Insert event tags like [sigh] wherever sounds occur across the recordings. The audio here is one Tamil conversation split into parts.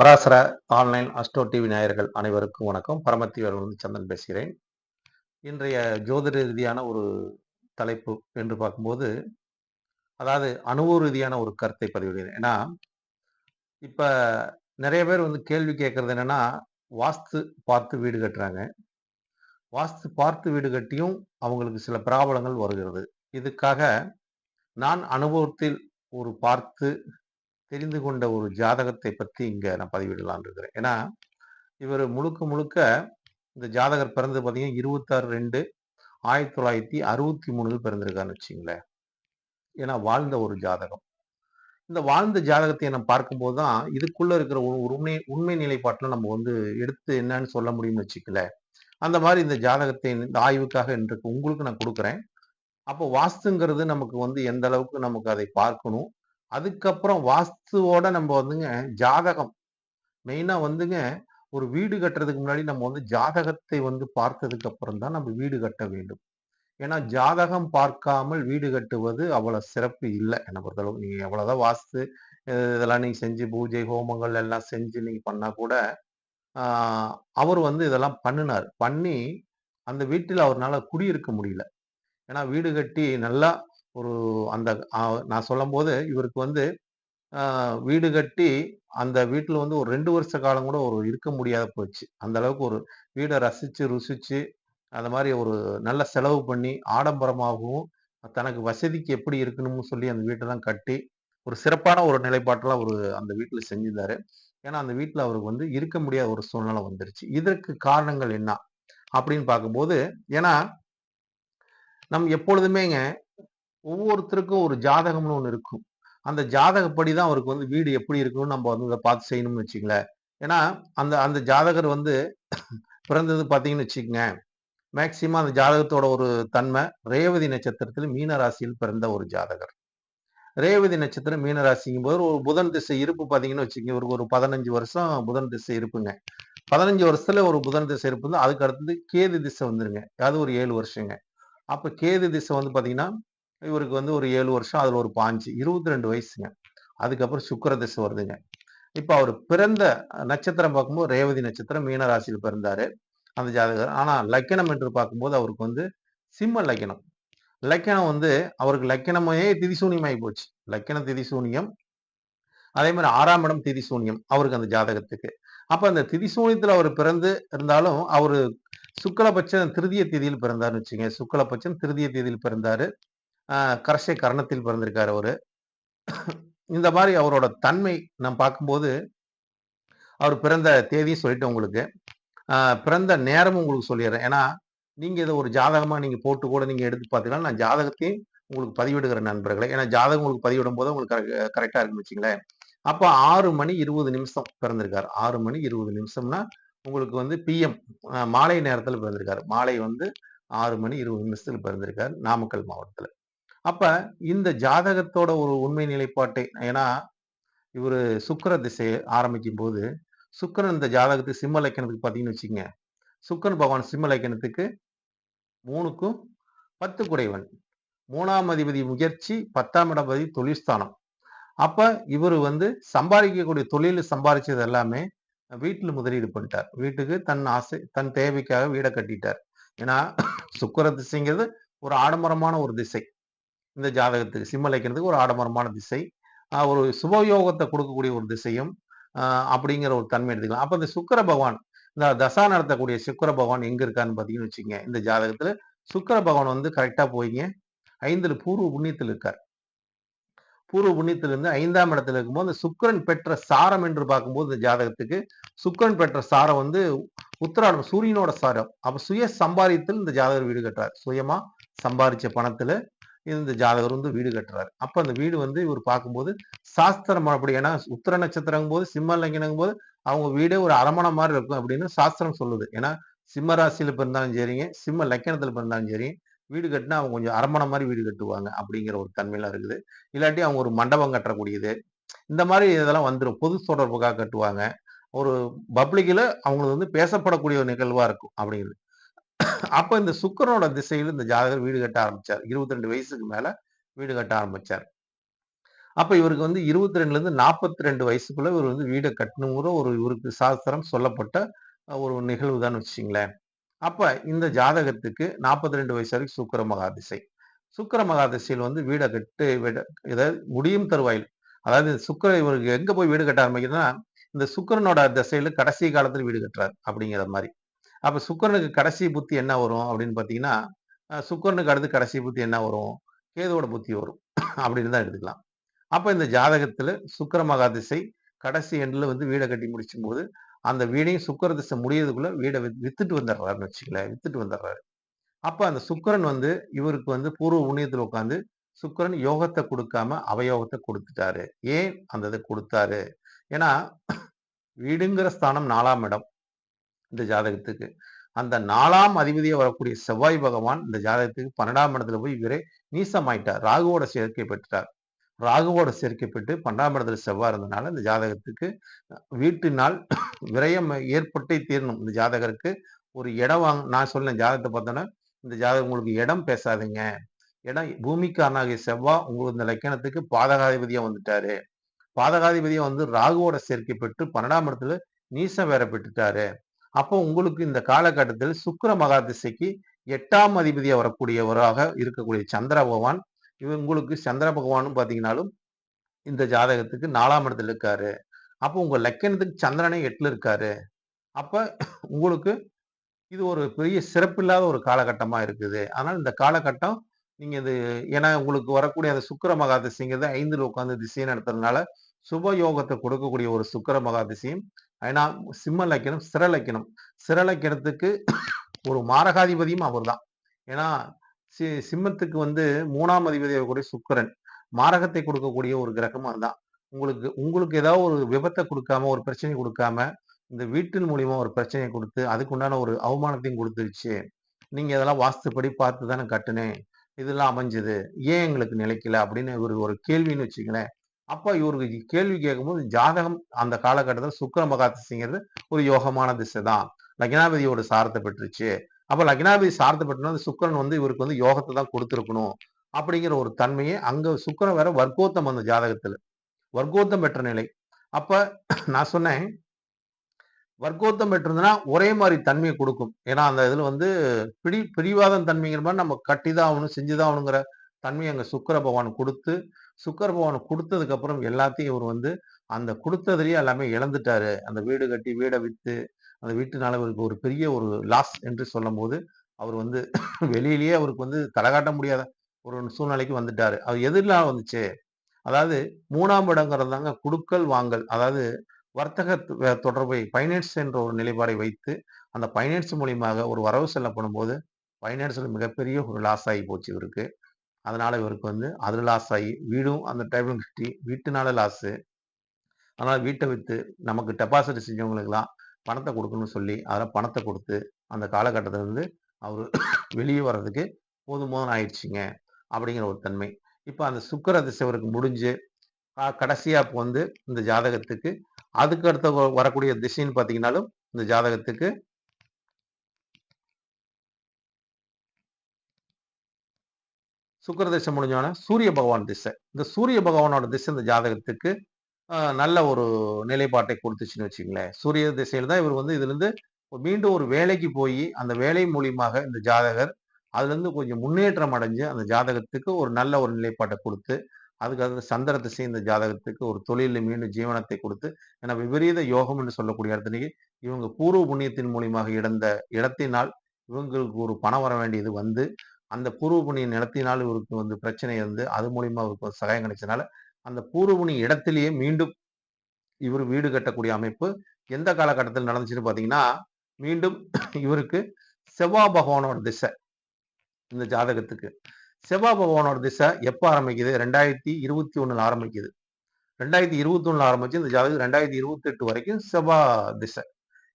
பராசர ஆன்லைன் அஸ்ட்ரோ டிவி நேயர்கள் அனைவருக்கும் வணக்கம். பரமத்தி சந்தன் பேசுகிறேன். இன்றைய ஜோதிட ரீதியான ஒரு தலைப்பு என்று பார்க்கும்போது அதாவது அனுபவ ரீதியான ஒரு கருத்தை பதிவிடுகிறேன். ஏன்னா இப்போ நிறைய பேர் வந்து கேள்வி கேட்கறது என்னன்னா வாஸ்து பார்த்து வீடு கட்டுறாங்க. வாஸ்து பார்த்து வீடு கட்டியும் அவங்களுக்கு சில பிராபலங்கள் வருகிறது. இதுக்காக நான் அனுபவத்தில் ஒரு பார்த்து தெரிந்து கொண்ட ஒரு ஜாதகத்தை பற்றி இங்கே நான் பதிவிடலான் இருக்கிறேன். ஏன்னா இவர் முழுக்க முழுக்க இந்த ஜாதகர் பிறந்து பார்த்தீங்கன்னா இருபத்தாறு ரெண்டு ஆயிரத்தி தொள்ளாயிரத்தி அறுபத்தி மூணில் பிறந்திருக்கான்னு வச்சுங்களேன் ஏன்னா வாழ்ந்த ஒரு ஜாதகம். இந்த வாழ்ந்த ஜாதகத்தை நம்ம பார்க்கும்போது தான் இதுக்குள்ள இருக்கிற ஒரு உண்மை உண்மை நிலைப்பாட்டில் நம்ம வந்து எடுத்து என்னன்னு சொல்ல முடியும்னு வச்சுக்கல அந்த மாதிரி இந்த ஜாதகத்தை இந்த ஆய்வுக்காக இன்றைக்கு உங்களுக்கு நான் கொடுக்குறேன். அப்போ வாஸ்துங்கிறது நமக்கு வந்து எந்த அளவுக்கு நமக்கு அதை பார்க்கணும் அதுக்கப்புறம் வாஸ்துவோட நம்ம வந்துங்க ஜாதகம். மெயினா வந்துங்க ஒரு வீடு கட்டுறதுக்கு முன்னாடி நம்ம வந்து ஜாதகத்தை வந்து பார்த்ததுக்கு அப்புறம் தான் நம்ம வீடு கட்ட வேண்டும். ஏன்னா ஜாதகம் பார்க்காமல் வீடு கட்டுவது அவ்வளவு சிறப்பு இல்லை. என்ன பொறுத்தளவு நீங்க எவ்வளவுதான் வாஸ்து இதெல்லாம் நீங்க செஞ்சு பூஜை ஹோமங்கள் எல்லாம் செஞ்சு நீங்க பண்ணா கூட அவர் வந்து இதெல்லாம் பண்ணினார். பண்ணி அந்த வீட்டில் அவர்னால குடியிருக்க முடியல. ஏன்னா வீடு கட்டி நல்லா ஒரு அந்த நான் நான் சொல்லும்போது இவருக்கு வந்து வீடு கட்டி அந்த வீட்டில் வந்து ஒரு ரெண்டு வருஷ காலம் கூட ஒரு இருக்க முடியாத போச்சு. அந்த அளவுக்கு ஒரு வீடை ரசித்து ருசிச்சு அந்த மாதிரி ஒரு நல்ல செலவு பண்ணி ஆடம்பரமாகவும் தனக்கு வசதிக்கு எப்படி இருக்கணும்னு சொல்லி அந்த வீட்டெல்லாம் கட்டி ஒரு சிறப்பான ஒரு நிலைப்பாட்டுல ஒரு அந்த வீட்டில் செஞ்சிருந்தாரு. ஏன்னா அந்த வீட்டில் அவருக்கு வந்து இருக்க முடியாத ஒரு சூழ்நிலை வந்துருச்சு. இதற்கு காரணங்கள் என்ன? அப்படின்னு பார்க்கும்போது ஏன்னா நம் எப்பொழுதுமேங்க ஒவ்வொருத்தருக்கும் ஒரு ஜாதகம்னு ஒன்று இருக்கும். அந்த ஜாதகப்படி தான் அவருக்கு வந்து வீடு எப்படி இருக்கும்னு நம்ம வந்து அதை பார்த்து செய்யணும்னு வச்சுங்களேன் ஏன்னா அந்த அந்த ஜாதகர் வந்து பிறந்தது பார்த்தீங்கன்னு வச்சுக்கோங்க. மேக்சிமம் அந்த ஜாதகத்தோட ஒரு தன்மை ரேவதி நட்சத்திரத்தில் மீனராசியில் பிறந்த ஒரு ஜாதகர். ரேவதி நட்சத்திரம் மீனராசிங்கும் போது ஒரு புதன் திசை இருப்பு பார்த்தீங்கன்னு வச்சுக்கோங்க. இவருக்கு ஒரு பதினஞ்சு வருஷம் புதன் திசை இருப்புங்க. பதினஞ்சு வருஷத்துல ஒரு புதன் திசை இருப்பு அதுக்கு அடுத்தது கேது திசை வந்துருங்க. அது ஒரு ஏழு வருஷங்க. அப்போ கேது திசை வந்து பாத்தீங்கன்னா இவருக்கு வந்து ஒரு ஏழு வருஷம் அதுல ஒரு பாஞ்சு இருபத்தி ரெண்டு வயசுங்க. அதுக்கப்புறம் சுக்கிர திசை வருதுங்க. இப்ப அவர் பிறந்த நட்சத்திரம் பார்க்கும்போது ரேவதி நட்சத்திரம் மீனராசியில் பிறந்தாரு அந்த ஜாதகர். ஆனா லக்கணம் என்று பார்க்கும்போது அவருக்கு வந்து சிம்ம லக்கணம். லக்கணம் வந்து அவருக்கு லக்கணமே திதிசூன்யமாகி போச்சு. லக்கணம் திதிசூன்யம் அதே மாதிரி ஆறாம் இடம் திதிசூன்யம் அவருக்கு அந்த ஜாதகத்துக்கு. அப்ப அந்த திதிசூன்யத்தில் அவர் பிறந்து இருந்தாலும் அவரு சுக்கலபட்சம் திருதிய தேதியில் பிறந்தாருன்னு வச்சுங்க சுக்கலபட்சம் திருதிய தேதியில் பிறந்தாரு. கரசை கரணத்தில் பிறந்திருக்கார் அவர். இந்த மாதிரி அவரோட தன்மை நான் பார்க்கும்போது அவர் பிறந்த தேதியும் சொல்லிட்டு உங்களுக்கு. பிறந்த நேரமும் உங்களுக்கு சொல்லிடுறேன். ஏன்னா நீங்கள் இதை ஒரு ஜாதகமாக நீங்கள் போட்டு கூட நீங்கள் எடுத்து பார்த்தீங்கன்னா நான் ஜாதகத்தையும் உங்களுக்கு பதிவிடுகிற நண்பர்களே. ஏன்னா ஜாதகம் உங்களுக்கு பதிவிடும் போது உங்களுக்கு கரெக்டாக இருக்குன்னு வச்சுங்களேன் அப்போ ஆறு மணி இருபது நிமிஷம் பிறந்திருக்காரு. ஆறு மணி இருபது நிமிஷம்னா உங்களுக்கு வந்து பிஎம் மாலை நேரத்தில் பிறந்திருக்காரு. மாலை வந்து ஆறு மணி இருபது நிமிஷத்தில் பிறந்திருக்காரு நாமக்கல் மாவட்டத்தில். அப்ப இந்த ஜாதகத்தோட ஒரு உண்மை நிலைப்பாட்டை ஏன்னா இவர் சுக்கர திசையை ஆரம்பிக்கும் போது சுக்கரன் இந்த ஜாதகத்துக்கு சிம்ம லக்கணத்துக்கு பார்த்தீங்கன்னு வச்சுக்கோங்க. சுக்கரன் பகவான் சிம்ம லக்கணத்துக்கு மூணுக்கும் பத்து குடைவன் மூணாம் அதிபதி முயற்சி பத்தாம் இடபதி தொழிற்ஸ்தானம் அப்ப இவர் வந்து சம்பாதிக்கக்கூடிய தொழில் சம்பாதிச்சது எல்லாமே வீட்டில் முதலீடு பண்ணிட்டார். வீட்டுக்கு தன் ஆசை தன் தேவைக்காக வீடை கட்டிட்டார். ஏன்னா சுக்கர திசைங்கிறது ஒரு ஆடம்பரமான ஒரு திசை. இந்த ஜாதகத்துக்கு சிம்ம ஒரு ஆடம்பரமான திசை ஒரு சுபயோகத்தை கொடுக்கக்கூடிய ஒரு திசையும் அப்படிங்கிற ஒரு தன்மை எடுத்துக்கலாம். அப்ப இந்த சுக்கர பகவான் இந்த தசா நடத்தக்கூடிய சுக்கர பகவான் எங்க இருக்கான்னு பாத்தீங்கன்னு வச்சுக்கோங்க இந்த ஜாதகத்துல சுக்கர பகவான் வந்து கரெக்டா போயிங்க ஐந்துல பூர்வ புண்ணியத்தில் இருக்கார். பூர்வ புண்ணியத்திலிருந்து ஐந்தாம் இடத்துல இருக்கும்போது அந்த சுக்கரன் பெற்ற சாரம் என்று பார்க்கும்போது இந்த ஜாதகத்துக்கு சுக்கரன் பெற்ற சாரம் வந்து உத்தராடம் சூரியனோட சாரம். அப்ப சுய சம்பாரியத்தில் இந்த ஜாதகர் வீடு கட்டுறார். சுயமா சம்பாரிச்ச பணத்துல இந்த ஜாதகர் வந்து வீடு கட்டுறாரு. அப்ப அந்த வீடு வந்து இவர் பார்க்கும்போது சாஸ்திரம் அப்படி ஏன்னா உத்தர நட்சத்திரங்கும் போது சிம்ம லங்கினங்கும் போது அவங்க வீடே ஒரு அரமணம் மாதிரி இருக்கும் அப்படின்னு சாஸ்திரம் சொல்லுது. ஏன்னா சிம்ம ராசியில பிறந்தாலும் சரிங்க சிம்ம லக்கணத்துல பிறந்தாலும் சரி வீடு கட்டினா அவங்க கொஞ்சம் அரமணம் மாதிரி வீடு கட்டுவாங்க அப்படிங்கிற ஒரு தன்மையெல்லாம் இருக்குது. இல்லாட்டி அவங்க ஒரு மண்டபம் கட்டக்கூடியது. இந்த மாதிரி இதெல்லாம் வந்துடும் பொது தொடர்புக்காக கட்டுவாங்க. ஒரு பப்ளிக்கில் அவங்களுக்கு வந்து பேசப்படக்கூடிய ஒரு நிகழ்வாக இருக்கும் அப்படிங்கிறது. அப்ப இந்த சுக்கரனோட திசையில் இந்த ஜாதகர் வீடு கட்ட ஆரம்பிச்சார். இருபத்தி ரெண்டு வயசுக்கு மேல வீடு கட்ட ஆரம்பிச்சார். அப்ப இவருக்கு வந்து 22ல இருந்து 42 வயசுக்குள்ள இவர் வந்து வீடை கட்டணுங்கிற ஒரு இவருக்கு சாஸ்திரம் சொல்லப்பட்ட ஒரு நிகழ்வு தான் வச்சுங்களேன் அப்ப இந்த ஜாதகத்துக்கு 42 வயசு வரைக்கும் சுக்கர மகாதிசை. சுக்கர மகாதிசையில் வந்து வீடை கட்டு விட ஏதாவது முடியும் தருவாயில். அதாவது சுக்கிர இவருக்கு எங்க போய் வீடு கட்ட ஆரம்பிக்குதுன்னா, இந்த சுக்கிரனோட திசையில கடைசி காலத்துல வீடு கட்டுறாரு அப்படிங்கிற மாதிரி. அப்ப சுக்கரனுக்கு கடைசி புத்தி என்ன வரும் அப்படின்னு பார்த்தீங்கன்னா, சுக்கரனுக்கு சுக்கிரனுக்கு அடுத்து கடைசி புத்தி என்ன வரும்? கேதுவோட புத்தி வரும். அப்படின்னு தான் எடுத்துக்கலாம். அப்ப இந்த ஜாதகத்துல சுக்கிர மகாதிசை கடைசி எண்ட்ல வந்து வீடை கட்டி முடிச்சும் போது அந்த வீடையும் சுக்கர திசை முடியதுக்குள்ள வீடை வித்துட்டு வந்துடுறாருன்னு வச்சுக்கல வித்துட்டு வந்துடுறாரு. அப்ப அந்த சுக்கரன் வந்து இவருக்கு வந்து பூர்வ புண்ணியத்தில் உட்கார்ந்து சுக்கிரன் யோகத்தை கொடுக்காம அவயோகத்தை கொடுத்துட்டாரு ஏன் அந்த இத கொடுத்தாரு ஏன்னா வீடுங்கிற ஸ்தானம் நாலாம் இடம். இந்த ஜாதகத்துக்கு. அந்த நாலாம் அதிபதியை வரக்கூடிய செவ்வாய் பகவான் இந்த ஜாதகத்துக்கு 12ஆம் இடத்துல போய் இவரே நீசமாயிட்டார். ராகுவோட சேர்க்கை பெற்றுட்டார். ராகுவோட சேர்க்கை பெற்று 12ஆம் இடத்துல செவ்வாய் இருந்தனால இந்த ஜாதகத்துக்கு வீட்டினால் விரயம் ஏற்பட்டே தீரணும். இந்த ஜாதகருக்கு ஒரு இடம் வாங்க நான் சொன்னேன் ஜாதகத்தை பார்த்தோன்னே, இந்த ஜாதகம் உங்களுக்கு இடம் பேசாதீங்க. இடம் பூமிக்காரனாகிய செவ்வாய் உங்களுக்கு இந்த லக்கணத்துக்கு பாதகாதிபதியா வந்துட்டாரு. பாதகாதிபதியா வந்து ராகுவோட சேர்க்கை பெற்று 12ஆம் இடத்துல நீசம் வேற பெற்றுட்டாரு. அப்போ உங்களுக்கு இந்த காலகட்டத்தில் சுக்கிர மகாதிசைக்கு 8ஆம் அதிபதியா வரக்கூடியவராக இருக்கக்கூடிய சந்திர பகவான், இவ உங்களுக்கு சந்திர பகவானும் பார்த்தீங்கன்னாலும், இந்த ஜாதகத்துக்கு நாலாம் இடத்துல இருக்காரு. அப்போ உங்க லக்கணத்துக்கு சந்திரனே 8ல இருக்காரு. அப்ப உங்களுக்கு இது ஒரு பெரிய சிறப்பில்லாத ஒரு காலகட்டமா இருக்குது. அதனால இந்த காலகட்டம் நீங்க இது ஏன்னா உங்களுக்கு வரக்கூடிய அந்த சுக்கிர மகாதிசைங்கிறது 5ல உட்கார்ந்து திசையை நடத்துறதுனால, சுப யோகத்தை கொடுக்கக்கூடிய ஒரு சுக்கிர மகாதிசையும், ஏன்னா சிம்ம லக்கணம் ஸ்திர லக்கணம் ஸ்திர ஒரு மாரகாதிபதியும் அவர்தான். ஏன்னா சி சிம்மத்துக்கு வந்து மூணாம் அதிபதி வரக்கூடிய சுக்கரன் மாரகத்தை கொடுக்கக்கூடிய ஒரு கிரகமும் அதுதான். உங்களுக்கு உங்களுக்கு ஏதாவது ஒரு விபத்தை கொடுக்காம ஒரு பிரச்சனை கொடுக்காம இந்த வீட்டின் மூலியமா ஒரு பிரச்சனையை கொடுத்து அதுக்கு உண்டான ஒரு அவமானத்தையும் கொடுத்துருச்சு நீங்க இதெல்லாம் வாஸ்துப்படி பார்த்து தானே கட்டுனேன். இதெல்லாம் அமைஞ்சது. ஏன் எங்களுக்கு நிலைக்கல? அப்படின்னு ஒரு ஒரு கேள்வின்னு வச்சுக்கலேன் அப்ப இவருக்கு கேள்வி கேட்கும்போது ஜாதகம் அந்த காலகட்டத்தில் சுக்கர மகாதிசைங்கிறது ஒரு யோகமான திசை தான். லக்னாபதியோட சாரத்தை பெற்றுச்சு. அப்ப லக்னாபதி சாரத்தை பெற்றனா, அந்த வந்து இவருக்கு வந்து யோகத்தை தான் கொடுத்துருக்கணும் அப்படிங்கிற ஒரு தன்மையை அங்கே சுக்கரன் வேற வர்க்கோத்தம் அந்த ஜாதகத்துல. வர்க்கோத்தம் பெற்ற நிலை. அப்ப நான் சொன்னேன் வர்க்கோத்தம் பெற்றிருந்ததுன்னா, ஒரே மாதிரி தன்மையை கொடுக்கும் ஏன்னா அந்த இதுல வந்து பிடி பிடிவாதம் தன்மைங்கிற மாதிரி நம்ம கட்டிதான் ஆகணும் செஞ்சுதான் ஆகணுங்கிற தன்மையை அங்கே சுக்கர அங்க சுக்கிர பகவான் குடுத்து, சுக்கர் பகவான் கொடுத்ததுக்கு அப்புறம் எல்லாத்தையும் இவர் வந்து அந்த கொடுத்ததுலேயே எல்லாமே இழந்துட்டாரு. அந்த வீடு கட்டி, வீடை வித்து, அந்த வீட்டுனால இவருக்கு ஒரு பெரிய ஒரு லாஸ் என்று சொல்லும்போது, அவர் வந்து [laughs] வெளியிலேயே அவருக்கு வந்து தலைகாட்ட முடியாத ஒரு சூழ்நிலைக்கு வந்துட்டாரு. அது எதிரெல்லாம் வந்துச்சு? அதாவது மூணாம் இடங்கிறது தாங்க குடுக்கல், வாங்கல். அதாவது வர்த்தக தொடர்பை ஃபைனான்ஸ் என்ற ஒரு நிலைப்பாடை வைத்து, அந்த ஃபைனான்ஸ் மூலியமாக ஒரு வரவு செல்லப்படும் பண்ணும்போது, ஃபைனான்ஸில் மிகப்பெரிய ஒரு லாஸ் ஆகி போச்சு இவருக்கு. அதனால இவருக்கு வந்து அதில் லாஸ் ஆகி, வீடும் அந்த டைமில் கட்டி, வீட்டுனால லாஸு. அதனால் வீட்டை விற்று நமக்கு டெபாசிட் செஞ்சவங்களுக்கெல்லாம் பணத்தை கொடுக்கணும்னு சொல்லி, அதில் பணத்தை கொடுத்து அந்த காலகட்டத்தில் இருந்து அவர் [coughs] வெளியே வர்றதுக்கு போதும் போதும்ன்னு ஆயிடுச்சுங்க. அப்படிங்கிற ஒரு தன்மை. இப்போ அந்த சுக்கிர திசை இவருக்கு முடிஞ்சு, கடைசியாக வந்து இந்த ஜாதகத்துக்கு அதுக்கு அடுத்த வ வரக்கூடிய திசைன்னு பார்த்தீங்கன்னாலும், இந்த ஜாதகத்துக்கு சுக்கிர திசை முடிஞ்சோனே சூரிய பகவான் திசை. இந்த சூரிய பகவானோட திசை இந்த ஜாதகத்துக்கு நல்ல ஒரு நிலைப்பாட்டை கொடுத்துச்சுன்னு வச்சுங்களேன் சூரிய திசையில தான் இவர் வந்து இதுலேருந்து மீண்டும் ஒரு வேலைக்கு போய் அந்த வேலை மூலியமாக இந்த ஜாதகர் அதுலேருந்து கொஞ்சம் முன்னேற்றம் அடைஞ்சு, அந்த ஜாதகத்துக்கு ஒரு நல்ல ஒரு நிலைப்பாட்டை கொடுத்து அதுக்கு அது சந்திர திசை இந்த ஜாதகத்துக்கு ஒரு தொழிலில் மீண்டும் ஜீவனத்தை கொடுத்து ஏன்னா விபரீத யோகம் என்று சொல்லக்கூடிய இடத்திலேயே இவங்க பூர்வ புண்ணியத்தின் மூலியமாக இழந்த இடத்தினால், இவங்களுக்கு ஒரு பணம் வர வேண்டியது வந்து, அந்த பூர்வ புண்ணிய நிலத்தினால் இவருக்கு வந்து பிரச்சனை வந்து, அது மூலியமா இவருக்கு ஒரு சகாயம் கிடைச்சதுனால, அந்த பூர்வ புண்ணிய இடத்திலேயே மீண்டும் இவரு வீடு கட்டக்கூடிய அமைப்பு எந்த காலகட்டத்தில் நடந்துச்சுன்னு பார்த்தீங்கன்னா, மீண்டும் இவருக்கு செவ்வாய் பகவானோட திசை. இந்த ஜாதகத்துக்கு. செவ்வாய் பகவானோட திசை எப்ப ஆரம்பிக்குது? 2021ல ஆரம்பிக்குது. 2021ல ஆரம்பிச்சு இந்த ஜாதகம் 2028 வரைக்கும் செவ்வாய் திசை.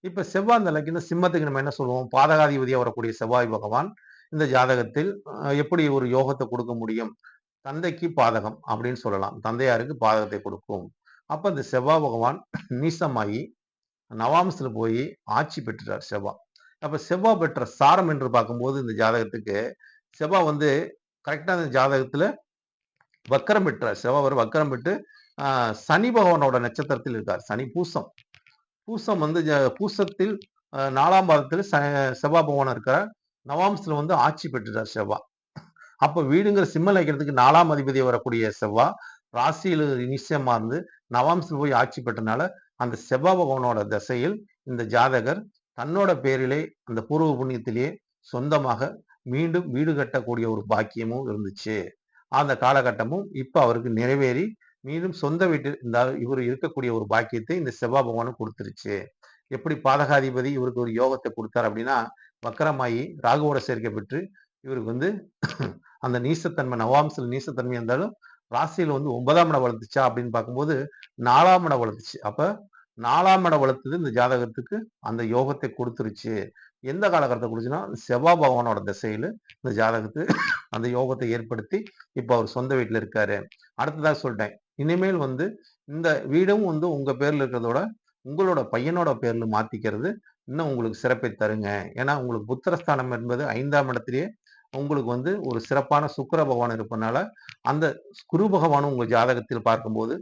இப்ப செவ்வாய் இந்த சிம்மத்துக்கு நம்ம என்ன சொல்லுவோம்? பாதகாதிபதியா வரக்கூடிய செவ்வாய் பகவான் இந்த ஜாதகத்தில் எப்படி ஒரு யோகத்தை கொடுக்க முடியும்? தந்தைக்கு பாதகம் அப்படின்னு சொல்லலாம். தந்தையாருக்கு பாதகத்தை கொடுக்கும். அப்போ இந்த செவ்வாய் பகவான் நீசமாகி நவாம்சத்தில் போய் ஆட்சி பெற்றுட்டார் செவ்வாய். அப்போ செவ்வாய் பெற்ற சாரம் என்று பார்க்கும்போது இந்த ஜாதகத்துக்கு, செவ்வாய் வந்து கரெக்டாக அந்த ஜாதகத்தில் வக்கரம் பெற்றார் செவ்வாய் வக்கரம் பெற்று சனி பகவானோட நட்சத்திரத்தில் இருக்கார் சனி பூசம் பூசம் வந்து ஜ- பூசத்தில் நாலாம் பாதத்தில் ச- செவ்வாய் பகவான் இருக்கிறார் நவாம்ஸ்ல வந்து ஆட்சி பெற்றுட்டார் செவ்வா. அப்ப வீடுங்கிற சிம்ம வைக்கிறதுக்கு நாலாம் அதிபதி வரக்கூடிய செவ்வா ராசியில் நிச்சயமா இருந்து நவாம்ஸ்ல போய் ஆட்சி பெற்றனால அந்த செவ்வா பகவானோட திசையில் இந்த ஜாதகர் தன்னோட பேரிலே அந்த பூர்வ புண்ணியத்திலேயே சொந்தமாக மீண்டும் வீடு கட்டக்கூடிய ஒரு பாக்கியமும் இருந்துச்சு. அந்த காலகட்டமும் இப்ப அவருக்கு நிறைவேறி மீண்டும் சொந்த வீட்டு இந்த இவர் இருக்கக்கூடிய ஒரு பாக்கியத்தை இந்த செவ்வா பகவானும் கொடுத்துருச்சு. எப்படி பாதகாதிபதி இவருக்கு ஒரு யோகத்தை கொடுத்தார் அப்படின்னா வக்கரமாயி ராகுவோட சேர்க்கை பெற்று இவருக்கு வந்து அந்த நீசத்தன்மை நவாம்சில் நீசத்தன்மை இருந்தாலும் ராசியில் வந்து ஒன்பதாம் இடம் வளர்த்துச்சா அப்படின்னு பார்க்கும்போது நாலாம் இடம் வளர்த்துச்சு. அப்ப நாலாம் இடம் வளர்த்தது இந்த ஜாதகத்துக்கு அந்த யோகத்தை கொடுத்துருச்சு. எந்த காலகட்டத்தை கொடுத்துச்சுன்னா செவ்வாய் பகவானோட திசையில இந்த ஜாதகத்து அந்த யோகத்தை ஏற்படுத்தி இப்ப அவர் சொந்த வீட்டில் இருக்காரு. அடுத்ததாக சொல்லிட்டேன். இனிமேல் வந்து இந்த வீடும் வந்து உங்க பேர்ல இருக்கிறதோட உங்களோட பையனோட பேரில் மாத்திக்கிறது இன்னும் உங்களுக்கு சிறப்பை தருங்க. ஏன்னா உங்களுக்கு புத்திரஸ்தானம் என்பது ஐந்தாம் இடத்திலேயே உங்களுக்கு வந்து ஒரு சிறப்பான சுக்கிர பகவான் இருப்பதனால அந்த குரு பகவானும் உங்கள் ஜாதகத்தில் பார்க்கும்போது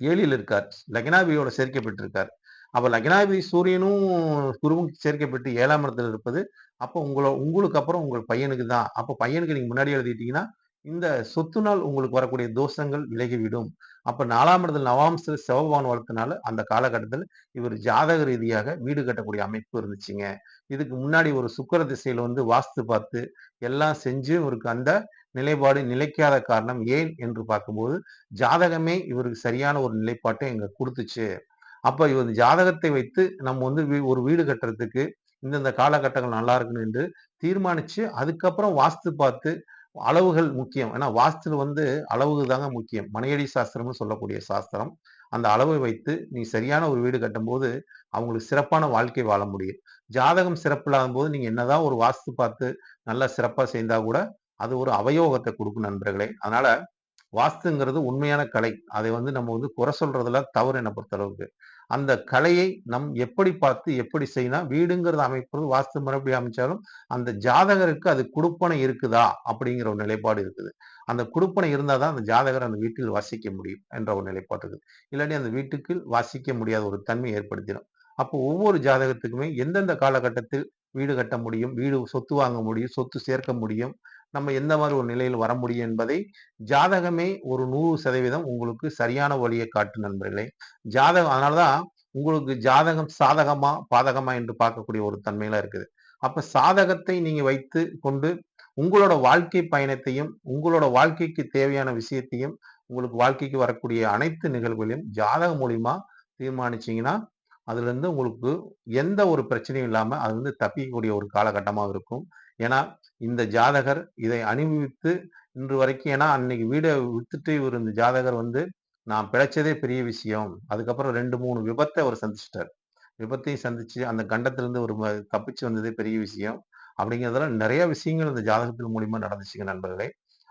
ஏழில் இருக்கார். லக்னாபியோட சேர்க்கப்பட்டிருக்கார் அப்போ லக்னாபி சூரியனும் குருவும் சேர்க்கப்பட்டு ஏழாம் இடத்துல இருப்பது அப்போ உங்களை உங்களுக்கு அப்புறம் உங்கள் பையனுக்கு தான். அப்போ பையனுக்கு நீங்கள் முன்னாடி எழுதிட்டீங்கன்னா இந்த சொத்து நாள் உங்களுக்கு வரக்கூடிய தோஷங்கள் விலகிவிடும். அப்ப நாலாம் இடத்துல நவாம்ச சிவபகவான் வளர்த்தனால அந்த காலகட்டத்தில் இவர் ஜாதக ரீதியாக வீடு கட்டக்கூடிய அமைப்பு இருந்துச்சுங்க. இதுக்கு முன்னாடி ஒரு சுக்கர திசையில வந்து வாஸ்து பார்த்து எல்லாம் செஞ்சு இவருக்கு அந்த நிலைப்பாடு நிலைக்காத காரணம் ஏன் என்று பார்க்கும்போது ஜாதகமே இவருக்கு சரியான ஒரு நிலைப்பாட்டை எங்க கொடுத்துச்சு. அப்ப இவர் ஜாதகத்தை வைத்து நம்ம வந்து வீ- ஒரு வீடு கட்டுறதுக்கு இந்தந்த காலகட்டங்கள் நல்லா இருக்கணும் என்று தீர்மானிச்சு அதுக்கப்புறம் வாஸ்து பார்த்து அளவுகள் முக்கியம். ஏன்னா வாஸ்து வந்து அளவு தாங்க முக்கியம். மனையடி சாஸ்திரம்னு சொல்லக்கூடிய சாஸ்திரம் அந்த அளவை வைத்து நீ சரியான ஒரு வீடு கட்டும்போது அவங்களுக்கு சிறப்பான வாழ்க்கை வாழ முடியும். ஜாதகம் சிறப்பில்லாத போது நீங்க என்னதான் ஒரு வாஸ்து பார்த்து நல்லா சிறப்பா செய்தா கூட அது ஒரு அவயோகத்தை கொடுக்கும் நண்பர்களே. அதனால வாஸ்துங்கிறது உண்மையான கலை. அதை வந்து நம்ம வந்து குறை சொல்றதுல தவறு என்னை பொறுத்தளவுக்கு. அந்த கலையை நம் எப்படி பார்த்து எப்படி செய்யணும் வீடுங்கிறது அமைப்பது வாஸ்து முறைப்படி அமைச்சாலும் அந்த ஜாதகருக்கு அது குடுப்பனை இருக்குதா அப்படிங்கிற ஒரு நிலைப்பாடு இருக்குது. அந்த குடுப்பனை இருந்தால் தான் அந்த ஜாதகர் அந்த வீட்டில் வாசிக்க முடியும் என்ற ஒரு நிலைப்பாடு இருக்குது. இல்லாட்டி அந்த வீட்டுக்கு வாசிக்க முடியாத ஒரு தன்மை ஏற்படுத்திடும். அப்போ ஒவ்வொரு ஜாதகத்துக்குமே எந்தெந்த காலகட்டத்தில் வீடு கட்ட முடியும் வீடு சொத்து வாங்க முடியும் சொத்து சேர்க்க முடியும் நம்ம எந்த மாதிரி ஒரு நிலையில் வர முடியும் என்பதை ஜாதகமே ஒரு நூறு சதவீதம் உங்களுக்கு சரியான வழியை காட்டு நண்பர்களே. ஜாதகம் அதனாலதான் உங்களுக்கு ஜாதகம் சாதகமா பாதகமா என்று பார்க்கக்கூடிய ஒரு தன்மையில இருக்குது. அப்ப சாதகத்தை நீங்க வைத்து கொண்டு உங்களோட வாழ்க்கை பயணத்தையும் உங்களோட வாழ்க்கைக்கு தேவையான விஷயத்தையும் உங்களுக்கு வாழ்க்கைக்கு வரக்கூடிய அனைத்து நிகழ்வுகளையும் ஜாதகம் மூலியமா தீர்மானிச்சீங்கன்னா அதுல இருந்து உங்களுக்கு எந்த ஒரு பிரச்சனையும் இல்லாம அது வந்து தப்பிக்கக்கூடிய ஒரு காலகட்டமா இருக்கும். ஏன்னா இந்த ஜாதகர் இதை அனுபவித்து இன்று வரைக்கும் ஏன்னா அன்னைக்கு வீடை வித்துட்டு இவர் இந்த ஜாதகர் வந்து நான் பிழைச்சதே பெரிய விஷயம். அதுக்கப்புறம் ரெண்டு மூணு விபத்தை அவர் சந்திச்சிட்டார். விபத்தையும் சந்திச்சு அந்த கண்டத்திலிருந்து ஒரு தப்பிச்சு வந்ததே பெரிய விஷயம். அப்படிங்கிறதெல்லாம் நிறைய விஷயங்கள் இந்த ஜாதகத்தின் மூலியமா நடந்துச்சுங்க நண்பர்களே.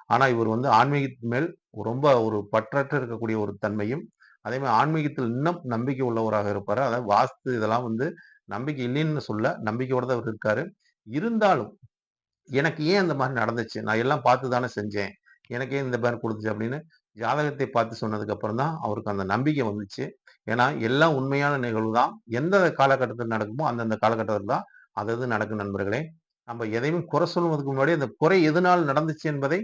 ஆனா இவர் வந்து ஆன்மீகத்தின் மேல் ரொம்ப ஒரு பற்றற்று இருக்கக்கூடிய ஒரு தன்மையும் அதே மாதிரி ஆன்மீகத்தில் இன்னும் நம்பிக்கை உள்ளவராக இருப்பார். அதாவது வாஸ்து இதெல்லாம் வந்து நம்பிக்கை இல்லைன்னு சொல்ல நம்பிக்கையோட தான் அவர் இருக்காரு. இருந்தாலும் எனக்கு ஏன் அந்த மாதிரி நடந்துச்சு? நான் எல்லாம் பார்த்து தானே செஞ்சேன். எனக்கு ஏன் இந்த மாதிரி கொடுத்துச்சு? அப்படின்னு ஜாதகத்தை பார்த்து சொன்னதுக்கு அப்புறம் தான் அவருக்கு அந்த நம்பிக்கை வந்துச்சு. ஏன்னா எல்லாம் உண்மையான நிகழ்வு தான். எந்த காலகட்டத்தில் நடக்குமோ அந்தந்த காலகட்டத்தில் தான் அது அது நடக்கும் நண்பர்களே. நம்ம எதையும் குறை சொல்வதற்கு முன்னாடி அந்த குறை எதனால் நடந்துச்சு என்பதை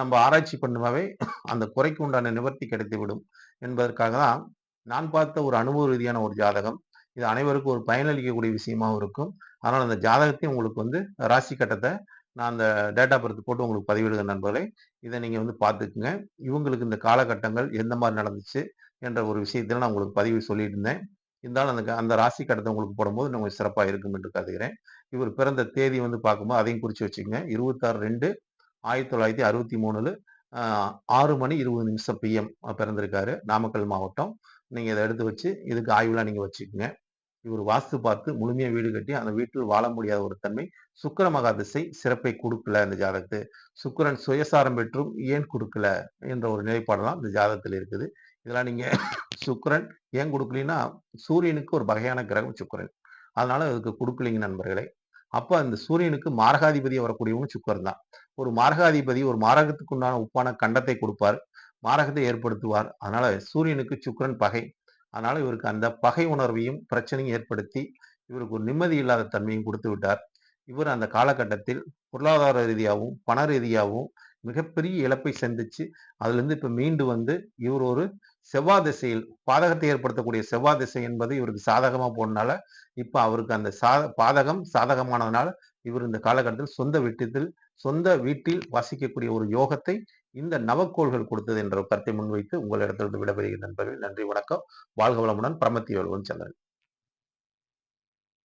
நம்ம ஆராய்ச்சி பண்ணுமாவே அந்த குறைக்கு உண்டான நிவர்த்தி கிடைத்துவிடும் என்பதற்காக தான் நான் பார்த்த ஒரு அனுபவ ரீதியான ஒரு ஜாதகம். இது அனைவருக்கும் ஒரு பயனளிக்கக்கூடிய விஷயமாகவும் இருக்கும். அதனால் அந்த ஜாதகத்தையும் உங்களுக்கு வந்து ராசி கட்டத்தை நான் அந்த டேட்டா பர்த் போட்டு உங்களுக்கு பதிவிடுங்க நண்பர்களே. இதை நீங்கள் வந்து பார்த்துக்குங்க. இவங்களுக்கு இந்த காலகட்டங்கள் எந்த மாதிரி நடந்துச்சு என்ற ஒரு விஷயத்தில் நான் உங்களுக்கு பதிவு சொல்லிட்டு இருந்தேன். இருந்தாலும் அந்த க- அந்த ராசி கட்டத்தை உங்களுக்கு போடும்போது நான் சிறப்பாக இருக்கும் என்று கருதுகிறேன். இவர் பிறந்த தேதி வந்து பார்க்கும்போது அதையும் குறித்து வச்சுக்கோங்க. இருபத்தாறு ரெண்டு ஆயிரத்தி தொள்ளாயிரத்தி அறுபத்தி மூணில் ஆறு மணி இருபது நிமிஷம் பிஎம் பிறந்திருக்காரு. நாமக்கல் மாவட்டம். நீங்கள் இதை எடுத்து வச்சு இதுக்கு ஆய்வுலாம் நீங்கள் வச்சுக்கோங்க. இவர் வாஸ்து பார்த்து முழுமையா வீடு கட்டி அந்த வீட்டில் வாழ முடியாத ஒரு தன்மை சுக்கர மகா திசை சிறப்பை கொடுக்கல இந்த ஜாதகத்து. சுக்கிரன் சுயசாரம் பெற்றும் ஏன் கொடுக்கல என்ற ஒரு நிலைப்பாடெல்லாம் இந்த ஜாதகத்தில் இருக்குது. இதெல்லாம் நீங்க [coughs] சுக்கிரன் ஏன் கொடுக்கலன்னா சூரியனுக்கு ஒரு வகையான கிரகம் சுக்கிரன். அதனால அதுக்கு கொடுக்கலீங்க நண்பர்களே. அப்ப அந்த சூரியனுக்கு மாரகாதிபதி வரக்கூடியவங்க சுக்கரன் தான். ஒரு மாரகாதிபதி ஒரு மாரகத்துக்கு உண்டான உப்பான கண்டத்தை கொடுப்பார். மாரகத்தை ஏற்படுத்துவார். அதனால சூரியனுக்கு சுக்கிரன் பகை. அதனால இவருக்கு அந்த பகை உணர்வையும் பிரச்சனையும் ஏற்படுத்தி இவருக்கு ஒரு நிம்மதி இல்லாத தன்மையும் கொடுத்து விட்டார். இவர் அந்த காலகட்டத்தில் பொருளாதார ரீதியாகவும் பண ரீதியாகவும் மிகப்பெரிய இழப்பை சந்திச்சு அதுலேருந்து இப்போ மீண்டு வந்து இவர் ஒரு செவ்வாய் திசையில் பாதகத்தை ஏற்படுத்தக்கூடிய செவ்வாய் திசை என்பது இவருக்கு சாதகமாக போனனால இப்போ அவருக்கு அந்த சா பாதகம் சாதகமானதுனால இவர் இந்த காலகட்டத்தில் சொந்த வீட்டத்தில் சொந்த வீட்டில் வாசிக்கக்கூடிய ஒரு யோகத்தை இந்த நவக்கோள்கள் கொடுத்தது என்ற கருத்தை முன்வைத்து உங்களிடத்திலிருந்து விடைபெறுகிற நண்பர்கள். நன்றி வணக்கம். வாழ்க வளமுடன். பிரமத்தி வேலுவன் சந்திரன்